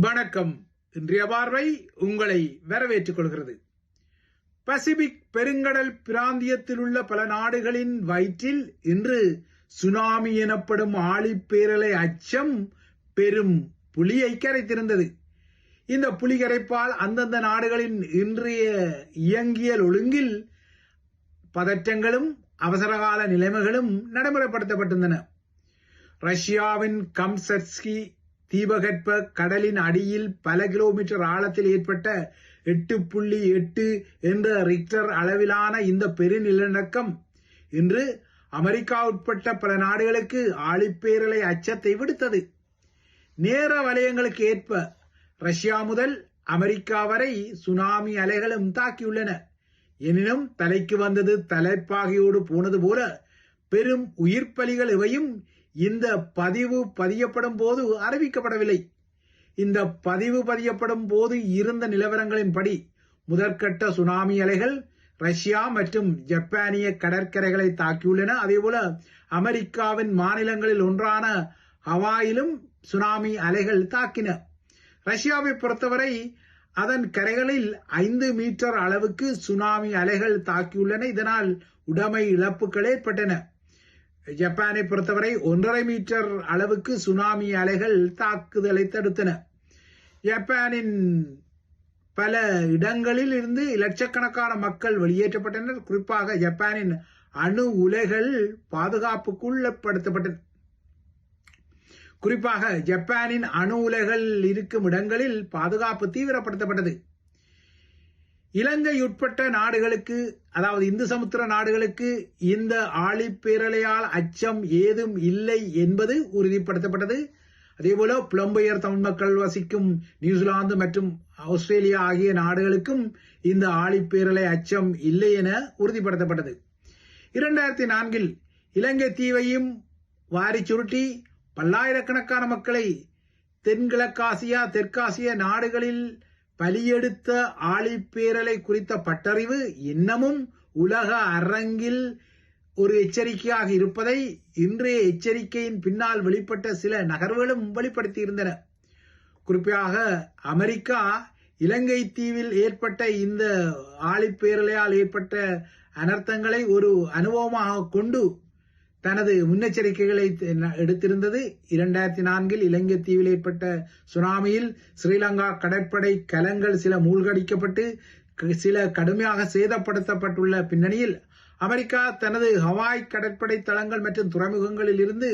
வணக்கம். இன்றைய பார்வை உங்களை வரவேற்றுக் கொள்கிறது. பசிபிக் பெருங்கடல் பிராந்தியத்தில் உள்ள பல நாடுகளின் வயிற்றில் இன்று சுனாமி எனப்படும் ஆழிப்பேரலை அச்சம் பெரும் புலியை கரைத்திருந்தது. இந்த புலி கரைப்பால் அந்தந்த நாடுகளின் இன்றைய இயங்கியல் ஒழுங்கில் பதற்றங்களும் அவசரகால நிலைமைகளும் நடைமுறைப்படுத்தப்பட்டிருந்தன. ரஷ்யாவின் கம்சட்ஸ்கி தீபகற்ப கடலின் அடியில் பல கிலோமீட்டர் ஆழத்தில் ஏற்பட்ட எட்டு புள்ளி எட்டு என்ற ரிக்டர் அளவிலான இந்த பெருநிலநடுக்கம் இன்று அமெரிக்கா உட்பட்ட பல நாடுகளுக்கு ஆழிப்பேரலை அச்சத்தை விடுத்தது. நேர வலயங்களுக்கு ஏற்ப ரஷ்யா முதல் அமெரிக்கா வரை சுனாமி அலைகளும் தாக்கியுள்ளன. எனினும் தலைக்கு வந்தது தலைப்பாகையோடு போனது போல பெரும் உயிர் பலிகள் இவையும் இந்த பதிவு பதியப்படும் போது அறிவிக்கப்படவில்லை. இந்த பதிவு பதியப்படும் போது இருந்த நிலவரங்களின்படி முதற்கட்ட சுனாமி அலைகள் ரஷ்யா மற்றும் ஜப்பானிய கடற்கரைகளை தாக்கியுள்ளன. அதேபோல அமெரிக்காவின் மாநிலங்களில் ஒன்றான ஹவாயிலும் சுனாமி அலைகள் தாக்கின. ரஷ்யாவை பொறுத்தவரை அதன் கரைகளில் ஐந்து மீட்டர் அளவுக்கு சுனாமி அலைகள் தாக்கியுள்ளன. இதனால் உடைமை இழப்புகள் ஏற்பட்டன. ஜப்பானை பொறுத்தவரை ஒன்றரை மீட்டர் அளவுக்கு சுனாமி அலைகள் தாக்குதலை தடுத்தன. ஜப்பானின் பல இடங்களில் இருந்து லட்சக்கணக்கான மக்கள் வெளியேற்றப்பட்டனர். குறிப்பாக ஜப்பானின் அணு உலைகள் பாதுகாப்புக்குள்ளப்படுத்தப்பட்டன. குறிப்பாக ஜப்பானின் அணு உலைகள் இருக்கும் இடங்களில் பாதுகாப்பு தீவிரப்படுத்தப்பட்டது. இலங்கை உட்பட்ட நாடுகளுக்கு அதாவது இந்து சமுத்திர நாடுகளுக்கு இந்த ஆழிப்பேரலையால் அச்சம் ஏதும் இல்லை என்பது உறுதிப்படுத்தப்பட்டது. அதேபோல புலம்பெயர் தமிழ் மக்கள் வசிக்கும் நியூசிலாந்து மற்றும் ஆஸ்திரேலியா ஆகிய நாடுகளுக்கும் இந்த ஆழிப்பேரலை அச்சம் இல்லை என உறுதிப்படுத்தப்பட்டது. இரண்டாயிரத்தி நான்கில் இலங்கை தீவையும் வாரி சுருட்டி பல்லாயிரக்கணக்கான மக்களை தென்கிழக்காசியா தெற்காசிய நாடுகளில் பலியெடுத்த ஆழிப்பேரலை குறித்த பட்டறிவு இன்னமும் உலக அரங்கில் ஒரு எச்சரிக்கையாக இருப்பதை இன்றைய எச்சரிக்கையின் பின்னால் வெளிப்பட்ட சில நகர்வுகளும் வெளிப்படுத்தியிருந்தன. குறிப்பாக அமெரிக்கா இலங்கை தீவில் ஏற்பட்ட இந்த ஆழிப்பேரலையால் ஏற்பட்ட அனர்த்தங்களை ஒரு அனுபவமாக கொண்டு தனது முன்னெச்சரிக்கைகளை எடுத்திருந்தது. இரண்டாயிரத்தி நான்கில் இலங்கை தீவில் ஏற்பட்ட சுனாமியில் ஸ்ரீலங்கா கடற்படை கலங்கள் சில மூழ்கடிக்கப்பட்டு சில கடுமையாக சேதப்படுத்தப்பட்டுள்ள பின்னணியில் அமெரிக்கா தனது ஹவாய் கடற்படை தளங்கள் மற்றும் துறைமுகங்களில் இருந்து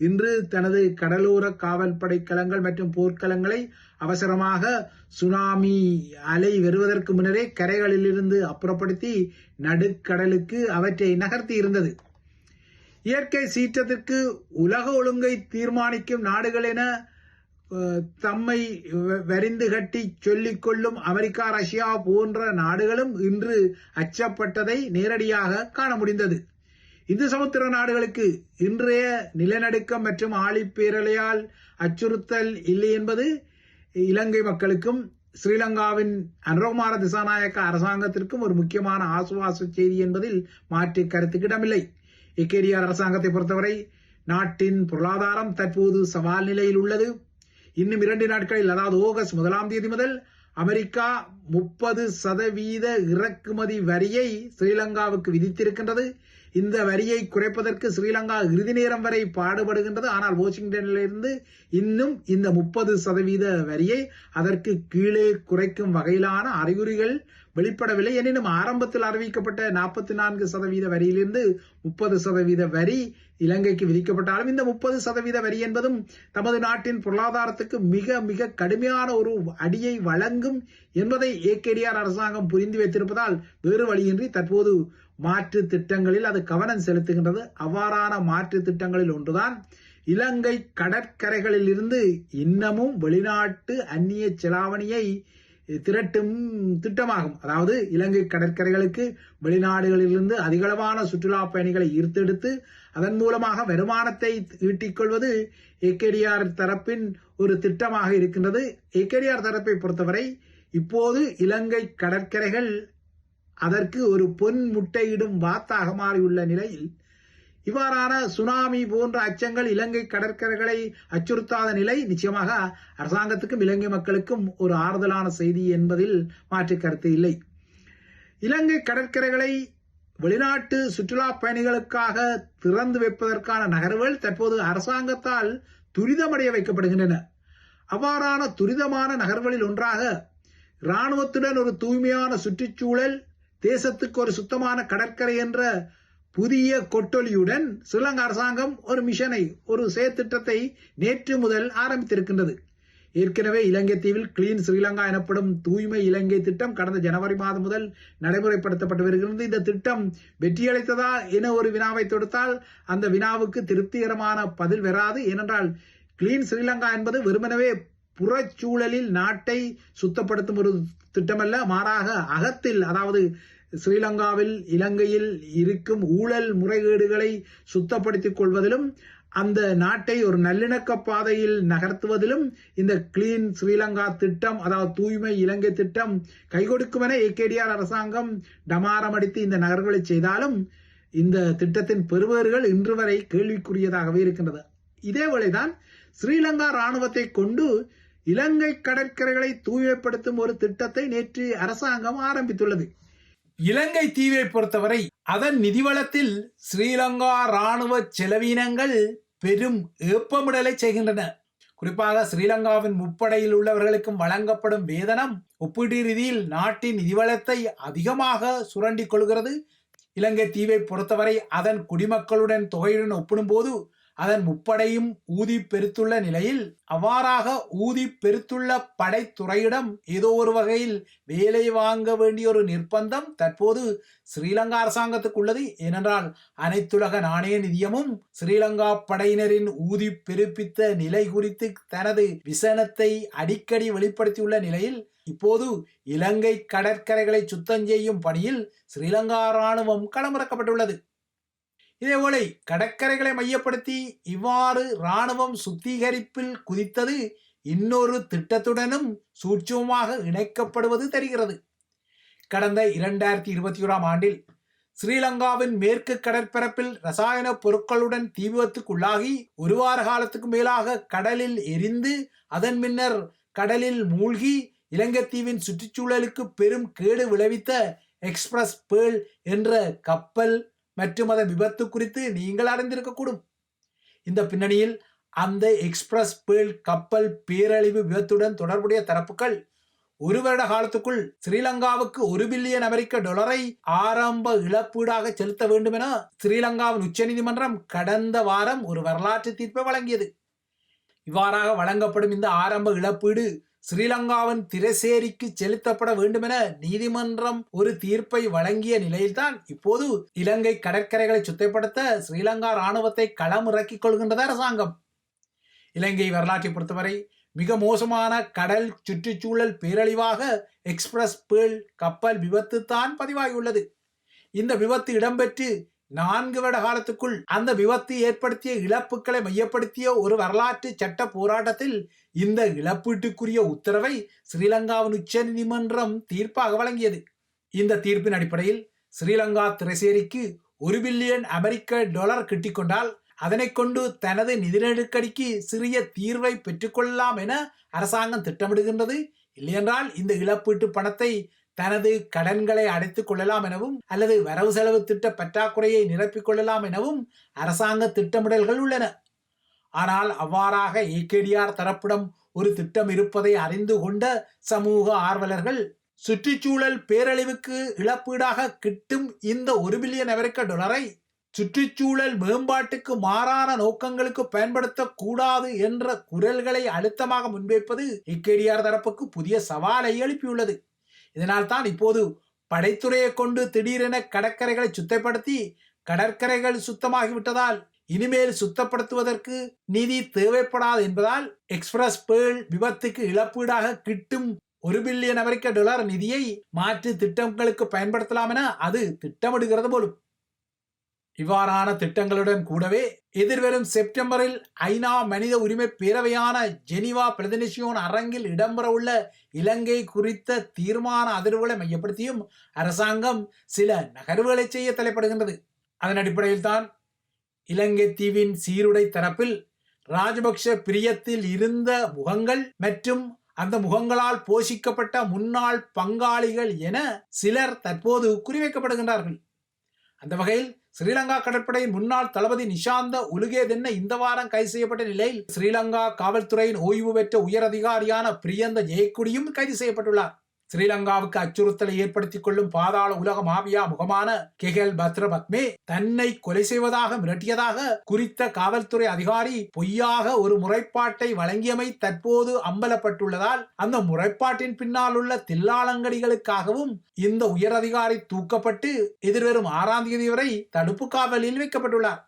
இன்று தனது கடலோர காவல்படை களங்கள் மற்றும் போர்க்களங்களை அவசரமாக சுனாமி அலை வருவதற்கு முன்னரே கரைகளில் இருந்து அப்புறப்படுத்தி நடுக்கடலுக்கு அவற்றை நகர்த்தி இருந்தது. இயற்கை சீற்றத்திற்கு உலக ஒழுங்கை தீர்மானிக்கும் நாடுகள் என தம்மை வரிந்து கட்டி சொல்லிக்கொள்ளும் அமெரிக்கா ரஷ்யா போன்ற நாடுகளும் இன்று அச்சப்பட்டதை நேரடியாக காண முடிந்தது. இந்து சமுத்திர நாடுகளுக்கு இன்றைய நிலநடுக்கம் மற்றும் ஆழிப்பேரலையால் அச்சுறுத்தல் இல்லை என்பது இலங்கை மக்களுக்கும் ஸ்ரீலங்காவின் அனுரகுமார திசாநாயக்க அரசாங்கத்திற்கும் ஒரு முக்கியமான ஆசுவாச செய்தி என்பதில் மாற்று கருத்துக்கிடமில்லை இடமில்லை அரசாங்கத்தை பொறுத்தவரை நாட்டின் பொருளாதாரம் தற்போது சவால் நிலையில் உள்ளது. இன்னும் இரண்டு நாட்களில் அதாவது ஆகஸ்ட் முதலாம் தேதி முதல் அமெரிக்கா முப்பது சதவீத இறக்குமதி வரியை ஸ்ரீலங்காவுக்கு விதித்திருக்கின்றது. இந்த வரியை குறைப்பதற்கு ஸ்ரீலங்கா இறுதி நேரம் வரை பாடுபடுகின்றது. ஆனால் வாஷிங்டனிலிருந்து இன்னும் இந்த முப்பது சதவீத வரியை அதற்கு கீழே குறைக்கும் வகையிலான அறிகுறிகள் வெளிப்படவில்லை. எனினும் ஆரம்பத்தில் அறிவிக்கப்பட்ட நாற்பத்தி நான்கு சதவீத வரியிலிருந்து முப்பது சதவீத வரி இலங்கைக்கு விதிக்கப்பட்டாலும் இந்த முப்பது சதவீத வரி என்பதும் தமது நாட்டின் பொருளாதாரத்துக்கு மிக மிக கடுமையான ஒரு அடியை வழங்கும் என்பதை ஏகேடிஆர் அரசாங்கம் புரிந்து வைத்திருப்பதால் வேறு வழியின்றி தற்போது மாற்று திட்டங்களில் அது கவனம் செலுத்துகின்றது. அவ்வாறான மாற்று திட்டங்களில் ஒன்றுதான் இலங்கை கடற்கரைகளில் இருந்து இன்னமும் வெளிநாட்டு அந்நிய செலாவணியை திரட்டும் திட்டமாகும். அதாவது இலங்கை கடற்கரைகளுக்கு வெளிநாடுகளிலிருந்து அதிகளவான சுற்றுலா பயணிகளை ஈர்த்தெடுத்து அதன் மூலமாக வருமானத்தை ஈட்டிக்கொள்வது ஏகேடிஆர் தரப்பின் ஒரு திட்டமாக இருக்கின்றது. ஏகேடிஆர் தரப்பை பொறுத்தவரை இப்போது இலங்கை கடற்கரைகள் அதற்கு ஒரு பொன் முட்டையிடும் வாத்தாக மாறியுள்ள நிலையில் இவ்வாறான சுனாமி போன்ற அச்சங்கள் இலங்கை கடற்கரைகளை அச்சுறுத்தாத நிலை நிச்சயமாக அரசாங்கத்துக்கும் இலங்கை மக்களுக்கும் ஒரு ஆறுதலான செய்தி என்பதில் மாற்று கருத்து இல்லை. இலங்கை கடற்கரைகளை வெளிநாட்டு சுற்றுலா பயணிகளுக்காக திறந்து வைப்பதற்கான நகர்வுகள் தற்போது அரசாங்கத்தால் துரிதமடைய வைக்கப்படுகின்றன. அவ்வாறான துரிதமான நகர்வுகளில் ஒன்றாக இராணுவத்துடன் ஒரு தூய்மையான சுற்றுச்சூழல் தேசத்துக்கு ஒரு சுத்தமான கடற்கரை என்ற புதிய கொட்டொலியுடன் ஸ்ரீலங்கா அரசாங்கம் ஒரு மிஷனை ஒரு செயற்திட்டத்தை நேற்று முதல் ஆரம்பித்திருக்கின்றது. ஏற்கனவே இலங்கை தீவில் கிளீன் ஸ்ரீலங்கா எனப்படும் தூய்மை இலங்கை திட்டம் கடந்த ஜனவரி மாதம் முதல் நடைமுறைப்படுத்தப்பட்டு வருகிறது. இந்த திட்டம் வெற்றியளித்ததா என ஒரு வினாவை தொடுத்தால் அந்த வினாவுக்கு திருப்திகரமான பதில் வராது. ஏனென்றால் கிளீன் ஸ்ரீலங்கா என்பது வெறுமனவே புறச்சூழலில் நாட்டை சுத்தப்படுத்தும் ஒரு திட்டமல்ல மாறாக அகத்தில் அதாவது ஸ்ரீலங்காவில் இலங்கையில் இருக்கும் ஊழல் முறைகேடுகளை சுத்தப்படுத்திக் கொள்வதிலும் அந்த நாட்டை ஒரு நல்லிணக்க பாதையில் நகர்த்துவதிலும் இந்த கிளீன் ஸ்ரீலங்கா திட்டம் அதாவது தூய்மை இலங்கை திட்டம் கை என ஏகேடிஆர் அரசாங்கம் டமாரம் அடித்து இந்த நகர்களை செய்தாலும் இந்த திட்டத்தின் பெறுபவர்கள் இன்று வரை கேள்விக்குரியதாகவே இருக்கின்றது. இதேவேளைதான் ஸ்ரீலங்கா ராணுவத்தை கொண்டு இலங்கை கடற்கரைகளை தூய்மைப்படுத்தும் ஒரு திட்டத்தை நேற்று அரசாங்கம் ஆரம்பித்துள்ளது. இலங்கை தீவை பொறுத்தவரை அதன் நிதிவளத்தில் ஸ்ரீலங்கா ராணுவ செலவினங்கள் பெரும் ஏப்பமிடலை செய்கின்றன. குறிப்பாக ஸ்ரீலங்காவின் முப்படையில் உள்ளவர்களுக்கும் வழங்கப்படும் வேதனம் ஒப்பீட்டு ரீதியில் நாட்டின் நிதிவளத்தை அதிகமாக சுரண்டிக் கொள்கிறது இலங்கை தீவை பொறுத்தவரை அதன் குடிமக்களுடன் தொகையுடன் ஒப்பிடும்போது அதன் முப்படையும் ஊதி பெருத்துள்ள நிலையில் அவ்வாறாக ஊதி பெருத்துள்ள படைத்துறையிடம் ஏதோ ஒரு வகையில் வேலை வாங்க வேண்டிய ஒரு நிர்பந்தம் தற்போது ஸ்ரீலங்கா அரசாங்கத்துக்கு உள்ளது ஏனென்றால் அனைத்துலக நாணய நிதியமும் ஸ்ரீலங்கா படையினரின் ஊதி பெருப்பித்த நிலை குறித்து தனது விசனத்தை அடிக்கடி வெளிப்படுத்தியுள்ள நிலையில் இப்போது இலங்கை கடற்கரைகளை சுத்தம் செய்யும் பணியில் ஸ்ரீலங்கா ராணுவம் களமிறக்கப்பட்டுள்ளது. இதேபோல கடற்கரைகளை மையப்படுத்தி இவ்வாறு இராணுவம் சுத்திகரிப்பில் குதித்தது இன்னொரு திட்டத்துடனும் சூட்சமாக இணைக்கப்படுவது தெரிகிறது. கடந்த இரண்டாயிரத்தி இருபத்தி ஓராம் ஆண்டில் ஸ்ரீலங்காவின் மேற்கு கடற்பரப்பில் ரசாயன பொருட்களுடன் தீ விபத்துக்குள்ளாகி ஒரு வார காலத்துக்கு மேலாக கடலில் எரிந்து அதன் பின்னர் கடலில் மூழ்கி இலங்கை தீவின் சுற்றுச்சூழலுக்கு பெரும் கேடு விளைவித்த எக்ஸ்பிரஸ் பேர்ல் என்ற கப்பல் மற்றும் அதன் விபத்து குறித்து நீங்கள் அறிந்திருக்கக்கூடும். இந்த பின்னணியில் அந்த எக்ஸ்பிரஸ் பேர்ல் கப்பல் பேரழிவு விபத்துடன் தொடர்புடைய தரப்புகள் ஒரு வருட காலத்துக்குள் ஸ்ரீலங்காவுக்கு ஒரு பில்லியன் அமெரிக்க டாலரை ஆரம்ப இழப்பீடாக செலுத்த வேண்டும் என ஸ்ரீலங்காவின் உச்சநீதிமன்றம் கடந்த வாரம் ஒரு வரலாற்று தீர்ப்பை வழங்கியது. இவ்வாறாக வழங்கப்படும் இந்த ஆரம்ப இழப்பீடு ஸ்ரீலங்காவின் திரசேரிக்கு செலுத்தப்பட வேண்டுமென நீதிமன்றம் ஒரு தீர்ப்பை வழங்கிய நிலையில்தான் இப்போது இலங்கை கடற்கரைகளை சுத்தப்படுத்த ஸ்ரீலங்கா ராணுவத்தை களமிறக்கிக் கொள்கின்றது அரசாங்கம். இலங்கை வரலாற்றை பொறுத்தவரை மிக மோசமான கடல் சுற்றுச்சூழல் பேரழிவாக எக்ஸ்பிரஸ் பேல் கப்பல் விபத்து தான் பதிவாகியுள்ளது. இந்த விபத்து இடம்பெற்று நான்கு வருட காலத்துக்குள் அந்த விபத்து ஏற்படுத்திய இழப்புகளை மையப்படுத்திய ஒரு வரலாற்று சட்ட போராட்டத்தில் இந்த இழப்பீட்டுக்குரிய உத்தரவை ஸ்ரீலங்காவின் உச்ச நீதிமன்றம் தீர்ப்பாக வழங்கியது. இந்த தீர்ப்பின் அடிப்படையில் ஸ்ரீலங்கா திரைசேரிக்கு ஒரு பில்லியன் அமெரிக்க டாலர் கிட்டிக்கொண்டால் அதனை கொண்டு தனது நிதி நெருக்கடிக்கு சிறிய தீர்வை பெற்றுக்கொள்ளலாம் என அரசாங்கம் திட்டமிடுகின்றது. இல்லையென்றால் இந்த இழப்பீட்டு பணத்தை தனது கடன்களை அடைத்துக் கொள்ளலாம் எனவும் அல்லது வரவு செலவு திட்ட பற்றாக்குறையை நிரப்பிக் கொள்ளலாம் எனவும் அரசாங்க திட்டமிடல்கள் உள்ளன. ஆனால் அவ்வாறாக ஏகேடிஆர் தரப்பிடம் ஒரு திட்டம் இருப்பதை அறிந்து கொண்ட சமூக ஆர்வலர்கள் சுற்றுச்சூழல் பேரழிவுக்கு இழப்பீடாக கிட்டும் இந்த ஒரு பில்லியன் அமெரிக்க டாலரை சுற்றுச்சூழல் மேம்பாட்டுக்கு மாறான நோக்கங்களுக்கு பயன்படுத்தக்கூடாது என்ற குரல்களை அழுத்தமாக முன்வைப்பது இக்கேடிஆர் தரப்புக்கு புதிய சவாலை எழுப்பியுள்ளது. இதனால் தான் இப்போது படைத்துறையை கொண்டு திடீரென கடற்கரைகளை சுத்தப்படுத்தி கடற்கரைகள் சுத்தமாகிவிட்டதால் இனிமேல் சுத்தப்படுத்துவதற்கு நிதி தேவைப்படாது என்பதால் எக்ஸ்பிரஸ் பேர்ல் விபத்துக்கு இழப்பீடாக கிட்டும் ஒரு பில்லியன் அமெரிக்க டாலர் நிதியை மாற்று திட்டங்களுக்கு பயன்படுத்தலாம் என அது திட்டமிடுகிறது போலும். இவ்வாறான திட்டங்களுடன் கூடவே எதிர்வரும் செப்டம்பரில் ஐநா மனித உரிமை பேரவையான ஜெனிவா பிரதிநிதியோன் அரங்கில் இடம்பெறவுள்ள இலங்கை குறித்த தீர்மான அதிர்வுகளை மையப்படுத்தியும் அரசாங்கம் சில நகர்வுகளை செய்ய தலைப்படுகின்றது. அதன் அடிப்படையில் தான் இலங்கை தீவின் சீருடை தரப்பில் ராஜபக்ஷ பிரியத்தில் இருந்த முகங்கள் மற்றும் அந்த முகங்களால் போஷிக்கப்பட்ட முன்னாள் பங்காளிகள் என சிலர் தற்போது குறிவைக்கப்படுகின்றார்கள். அந்த வகையில் ஸ்ரீலங்கா கடற்படையின் முன்னாள் தளபதி நிஷாந்த உலுகேதென்ன இந்த வாரம் கைது செய்யப்பட்ட நிலையில் ஸ்ரீலங்கா காவல்துறையின் ஓய்வு பெற்ற உயர் அதிகாரியான பிரியந்த ஜெயக்குடியும் கைது செய்யப்பட்டுள்ளார். ஸ்ரீலங்காவுக்கு அச்சுறுத்தலை ஏற்படுத்திக் கொள்ளும் பாதாள உலக மாபியா முகமான கெகல் பத்ரபத்மே தன்னை கொலை செய்வதாக மிரட்டியதாக குறித்த காவல்துறை அதிகாரி பொய்யாக ஒரு முறைப்பாட்டை வழங்கியமை தற்போது அம்பலப்பட்டுள்ளதால் அந்த முறைப்பாட்டின் பின்னால் உள்ள தில்லாலங்கடிகளுக்காகவும் இந்த உயர் அதிகாரி தூக்கப்பட்டு எதிர்வரும் ஆறாம் தேதி வரை தடுப்பு காவலில் வைக்கப்பட்டுள்ளார்.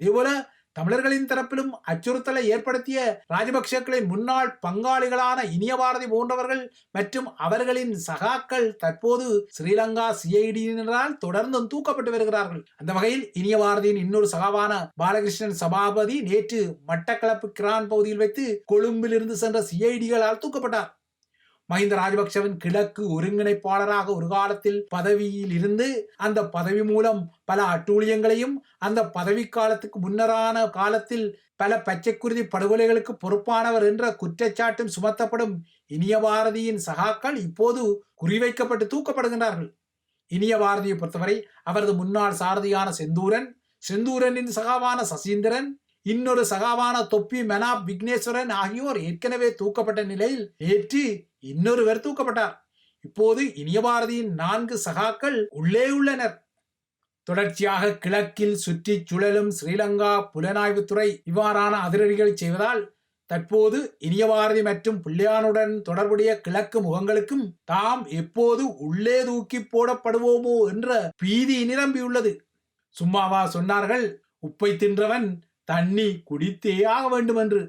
இதேபோல தமிழர்களின் தரப்பிலும் அச்சுறுத்தலை ஏற்படுத்திய ராஜபக்சேக்களின் முன்னாள் பங்காளிகளான இனியபாரதி போன்றவர்கள் மற்றும் அவர்களின் சகாக்கள் தற்போது ஸ்ரீலங்கா சிஐடியினரால் தொடர்ந்தும் தூக்கப்பட்டு வருகிறார்கள். அந்த வகையில் இனியபாரதியின் இன்னொரு சகாவான பாலகிருஷ்ணன் சபாபதி நேற்று மட்டக்களப்பு கிரான் பகுதியில் வைத்து கொழும்பிலிருந்து சென்ற சிஐடிகளால் தூக்கப்பட்டார். மஹிந்த ராஜபக்சவின் கிழக்கு ஒருங்கிணைப்பாளராக ஒரு காலத்தில் பதவியில் இருந்து அந்த பதவி மூலம் பல அட்டூழியங்களையும் அந்த பதவி காலத்துக்கு முன்னரான காலத்தில் பல பச்சைக்குருதி படுகொலைகளுக்கு பொறுப்பானவர் என்ற குற்றச்சாட்டும் சுமத்தப்படும் இனிய பாரதியின் சகாக்கள் இப்போது குறிவைக்கப்பட்டு தூக்கப்படுகின்றார்கள். இனிய பாரதியை பொறுத்தவரை அவரது முன்னாள் சாரதியான செந்தூரன் செந்தூரனின் சகாவான சசீந்திரன் இன்னொரு சகாவான தொப்பி மெனாப் விக்னேஸ்வரன் ஆகியோர் ஏற்கனவே தூக்கப்பட்ட நிலையில் நேற்று இன்னொருவர் தூக்கப்பட்டார். இப்போது இனிய பாரதியின் நான்கு சகாக்கள் உள்ளே உள்ளனர். தொடர்ச்சியாக கிழக்கில் சுற்றி சுழலும் ஸ்ரீலங்கா புலனாய்வுத்துறை இவ்வாறான அதிரடிகள் செய்வதால் தற்போது இனியபாரதி மற்றும் புள்ளியானுடன் தொடர்புடைய கிழக்கு முகங்களுக்கும் தாம் எப்போது உள்ளே தூக்கி போடப்படுவோமோ என்ற பீதி நிரம்பியுள்ளது. சும்மாவா சொன்னார்கள் உப்பை தின்றவன் தண்ணி குடித்தே ஆக வேண்டும் என்று